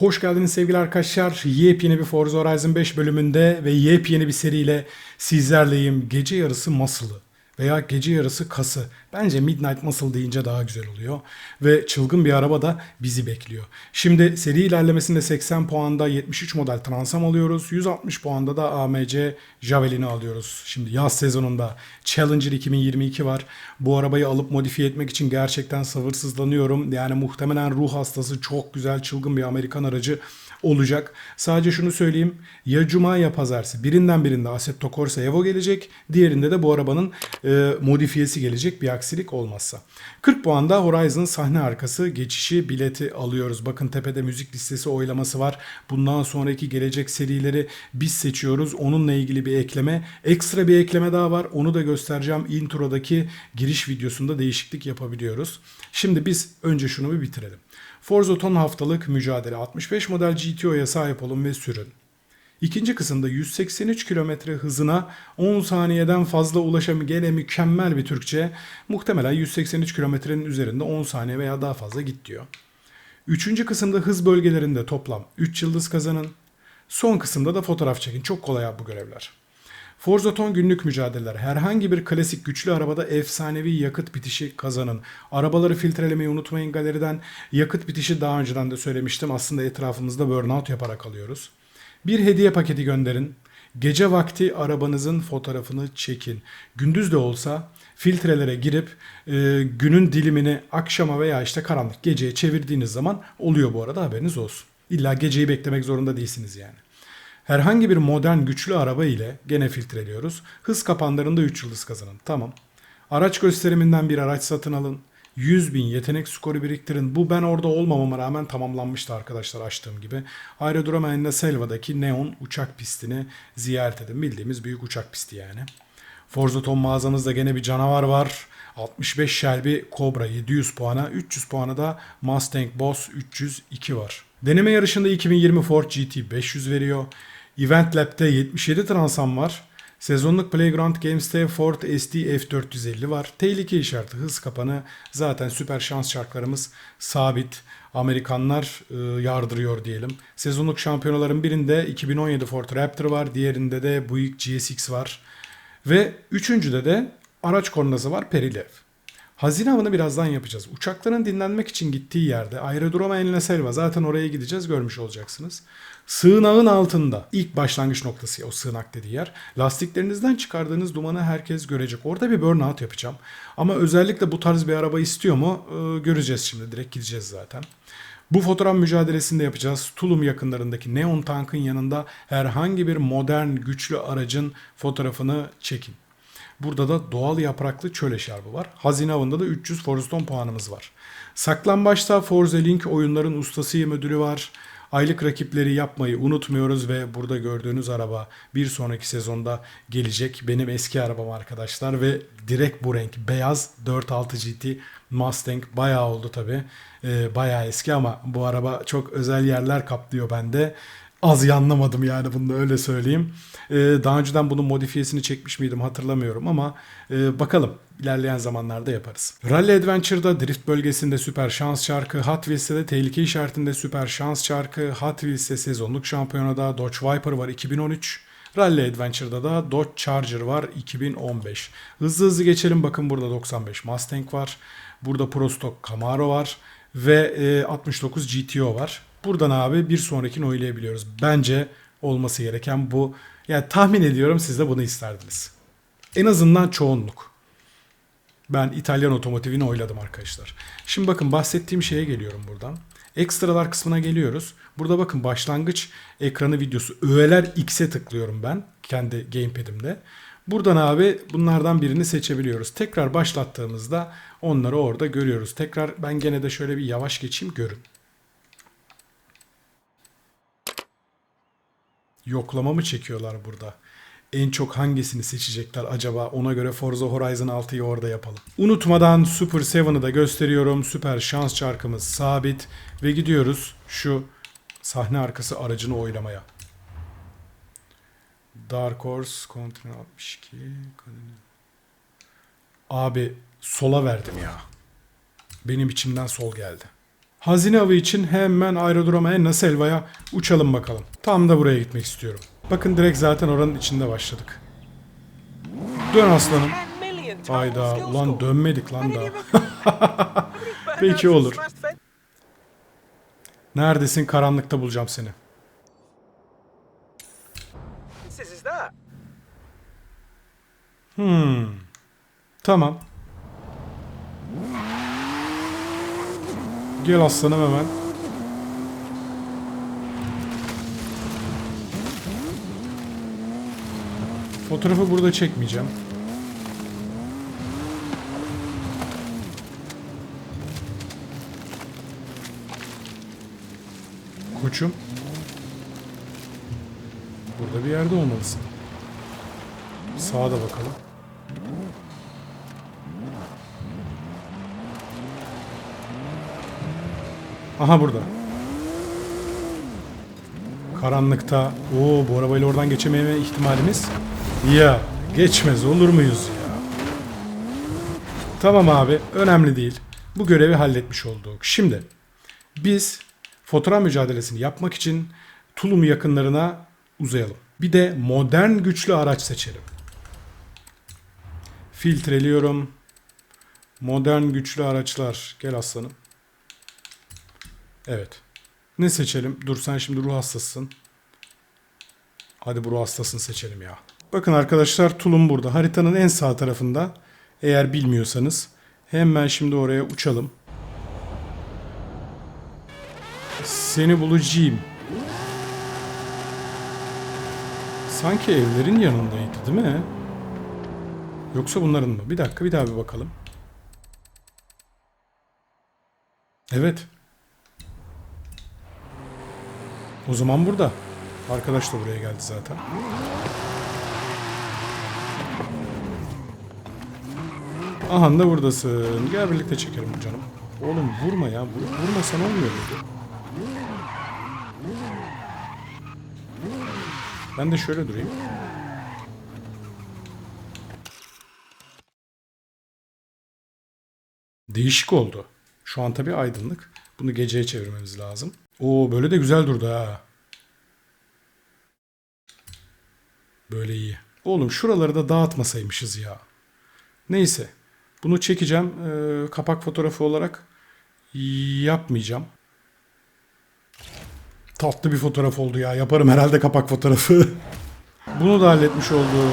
Hoş geldiniz sevgili arkadaşlar. Yepyeni bir Forza Horizon 5 bölümünde ve yepyeni bir seriyle sizlerleyim. Gece yarısı Muscle'ı veya gece yarısı kası. Bence Midnight Muscle deyince daha güzel oluyor. Ve çılgın bir araba da bizi bekliyor. Şimdi seri ilerlemesinde 80 puanda 73 model Transam alıyoruz. 160 puanda da AMC Javelin'i alıyoruz. Şimdi yaz sezonunda Challenger 2022 var. Bu arabayı alıp modifiye etmek için gerçekten sabırsızlanıyorum. Yani muhtemelen ruh hastası çok güzel çılgın bir Amerikan aracı olacak. Sadece şunu söyleyeyim. Ya Cuma ya Pazartesi. Birinden birinde Assetto Corsa Evo gelecek. Diğerinde de bu arabanın e, modifiyesi gelecek bir aksilik olmazsa. 40 puanda Horizon sahne arkası geçişi bileti alıyoruz. Bakın tepede müzik listesi oylaması var. Bundan sonraki gelecek serileri biz seçiyoruz. Onunla ilgili bir ekleme. Ekstra bir ekleme daha var. Onu da göstereceğim. Intro'daki giriş videosunda değişiklik yapabiliyoruz. Şimdi biz önce şunu bir bitirelim. Forza Ton haftalık mücadele 65 model GTO'ya sahip olun ve sürün. İkinci kısımda 183 km hızına 10 saniyeden fazla ulaşamı gene mükemmel bir Türkçe. Muhtemelen 183 kilometrenin üzerinde 10 saniye veya daha fazla git diyor. Üçüncü kısımda hız bölgelerinde toplam 3 yıldız kazanın. Son kısımda da fotoğraf çekin. Çok kolay bu görevler. Forza Ton günlük mücadeleler. Herhangi bir klasik güçlü arabada efsanevi yakıt bitişi kazanın. Arabaları filtrelemeyi unutmayın galeriden. Yakıt bitişi daha önceden de söylemiştim. Aslında etrafımızda burnout yaparak alıyoruz. Bir hediye paketi gönderin. Gece vakti arabanızın fotoğrafını çekin. Gündüz de olsa filtrelere girip e, günün dilimini akşama veya işte karanlık geceye çevirdiğiniz zaman oluyor bu arada haberiniz olsun. İlla geceyi beklemek zorunda değilsiniz yani. Herhangi bir modern güçlü araba ile gene filtreliyoruz. Hız kapanlarında 3 yıldız kazanın. Tamam. Araç gösteriminden bir araç satın alın. 100 bin yetenek skoru biriktirin. Bu ben orada olmamama rağmen tamamlanmıştı arkadaşlar açtığım gibi. Aerodrome Enna Selva'daki Neon uçak pistini ziyaret edin. Bildiğimiz büyük uçak pisti yani. Forza Ton mağazamızda gene bir canavar var. 65 Shelby Cobra 700 puana, 300 puana da Mustang Boss 302 var. Deneme yarışında 2020 Ford GT 500 veriyor. Event Lab'de 77 Transam var. Sezonluk Playground Games'te Ford SD F450 var. Tehlike işareti hız kapanı zaten süper şans şartlarımız sabit. Amerikanlar e, yardırıyor diyelim. Sezonluk şampiyonaların birinde 2017 Ford Raptor var. Diğerinde de Buick GSX var. Ve üçüncüde de araç kornası var Perilev. Hazine avını birazdan yapacağız. Uçakların dinlenmek için gittiği yerde Aerodrome Enla Selva zaten oraya gideceğiz görmüş olacaksınız. Sığınağın altında ilk başlangıç noktası o sığınak dediği yer. Lastiklerinizden çıkardığınız dumanı herkes görecek. Orada bir burnout yapacağım. Ama özellikle bu tarz bir araba istiyor mu Ee, göreceğiz şimdi. Direkt gideceğiz zaten. Bu fotoğraf mücadelesinde yapacağız. Tulum yakınlarındaki Neon Tank'ın yanında herhangi bir modern güçlü aracın fotoğrafını çekin. Burada da doğal yapraklı çöl eşarbı var. Hazine avında da 300 Forzton puanımız var. Saklambaçta Forza Link oyunların ustasıyım ödülü var. Aylık rakipleri yapmayı unutmuyoruz ve burada gördüğünüz araba bir sonraki sezonda gelecek. Benim eski arabam arkadaşlar ve direkt bu renk beyaz 4.6 GT Mustang bayağı oldu tabi. Ee, bayağı eski ama bu araba çok özel yerler kaplıyor bende. Az yanlamadım yani bunu da öyle söyleyeyim. Ee, daha önceden bunun modifiyesini çekmiş miydim hatırlamıyorum ama e, bakalım ilerleyen zamanlarda yaparız. Rally Adventure'da drift bölgesinde süper şans çarkı, Hot Wheels'te de tehlike işaretinde süper şans çarkı, Hot Wheels'te sezonluk şampiyonada Dodge Viper var 2013. Rally Adventure'da da Dodge Charger var 2015. Hızlı hızlı geçelim bakın burada 95 Mustang var. Burada Pro Stock Camaro var ve e, 69 GTO var. Buradan abi bir sonrakini oylayabiliyoruz. Bence olması gereken bu. Yani tahmin ediyorum siz de bunu isterdiniz. En azından çoğunluk. Ben İtalyan otomotivini oyladım arkadaşlar. Şimdi bakın bahsettiğim şeye geliyorum buradan. Ekstralar kısmına geliyoruz. Burada bakın başlangıç ekranı videosu. Öğeler X'e tıklıyorum ben kendi gamepad'imde. Buradan abi bunlardan birini seçebiliyoruz. Tekrar başlattığımızda onları orada görüyoruz. Tekrar ben gene de şöyle bir yavaş geçeyim görün. Yoklama mı çekiyorlar burada? En çok hangisini seçecekler acaba? Ona göre Forza Horizon 6'yı orada yapalım. Unutmadan Super 7'ı da gösteriyorum. Süper şans çarkımız sabit. Ve gidiyoruz şu sahne arkası aracını oylamaya. Dark Horse Continental 62. Abi sola verdim ya. Benim içimden sol geldi. Hazine avı için hemen aerodroma Enna Selva'ya uçalım bakalım. Tam da buraya gitmek istiyorum. Bakın direkt zaten oranın içinde başladık. Dön aslanım. Hayda ulan dönmedik lan da. Peki olur. Neredesin karanlıkta bulacağım seni. Hmm. Tamam. Gel aslanım hemen. Fotoğrafı burada çekmeyeceğim. Koçum. Burada bir yerde olmalısın. Sağa da bakalım. Aha burada. Karanlıkta. Oo bu arabayla oradan geçememe ihtimalimiz. Ya geçmez olur muyuz ya? Tamam abi önemli değil. Bu görevi halletmiş olduk. Şimdi biz fotoğraf mücadelesini yapmak için Tulum yakınlarına uzayalım. Bir de modern güçlü araç seçelim. Filtreliyorum. Modern güçlü araçlar. Gel aslanım. Evet. Ne seçelim? Dur sen şimdi ruh hastasısın. Hadi bu ruh hastasını seçelim ya. Bakın arkadaşlar tulum burada. Haritanın en sağ tarafında. Eğer bilmiyorsanız. Hemen şimdi oraya uçalım. Seni bulacağım. Sanki evlerin yanındaydı değil mi? Yoksa bunların mı? Bir dakika bir daha bir bakalım. Evet. O zaman burada. Arkadaş da buraya geldi zaten. Aha da buradasın. Gel birlikte çekelim canım. Oğlum vurma ya. Vur, vurmasan olmuyor muydu? Ben de şöyle durayım. Değişik oldu. Şu an tabii aydınlık. Bunu geceye çevirmemiz lazım. Oo böyle de güzel durdu ha. Böyle iyi. Oğlum şuraları da dağıtmasaymışız ya. Neyse. Bunu çekeceğim. Ee, kapak fotoğrafı olarak yapmayacağım. Tatlı bir fotoğraf oldu ya. Yaparım herhalde kapak fotoğrafı. Bunu da halletmiş olduk.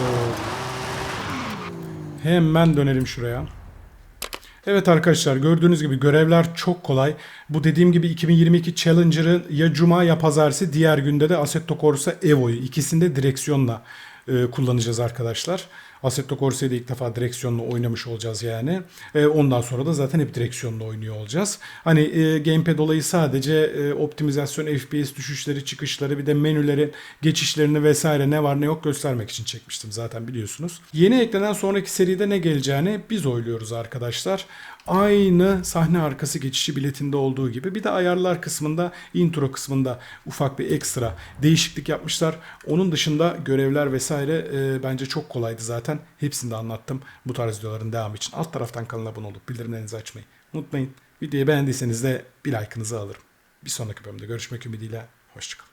Hemen dönelim şuraya. Evet arkadaşlar gördüğünüz gibi görevler çok kolay. Bu dediğim gibi 2022 Challenger'ı ya Cuma ya Pazartesi diğer günde de Assetto Corsa Evo'yu ikisinde direksiyonla e, kullanacağız arkadaşlar. Assetto Corsa'yı ilk defa direksiyonla oynamış olacağız yani. E, ondan sonra da zaten hep direksiyonla oynuyor olacağız. Hani e, gamepad olayı sadece e, optimizasyon, FPS düşüşleri, çıkışları bir de menülerin geçişlerini vesaire ne var ne yok göstermek için çekmiştim zaten biliyorsunuz. Yeni eklenen sonraki seride ne geleceğini biz oyluyoruz arkadaşlar. Aynı sahne arkası geçişi biletinde olduğu gibi bir de ayarlar kısmında intro kısmında ufak bir ekstra değişiklik yapmışlar. Onun dışında görevler vesaire e, bence çok kolaydı zaten. Hepsini de anlattım bu tarz videoların devamı için. Alt taraftan kanala abone olup bildirimlerinizi açmayı unutmayın. Videoyu beğendiyseniz de bir like'ınızı alırım. Bir sonraki bölümde görüşmek ümidiyle. Hoşçakalın.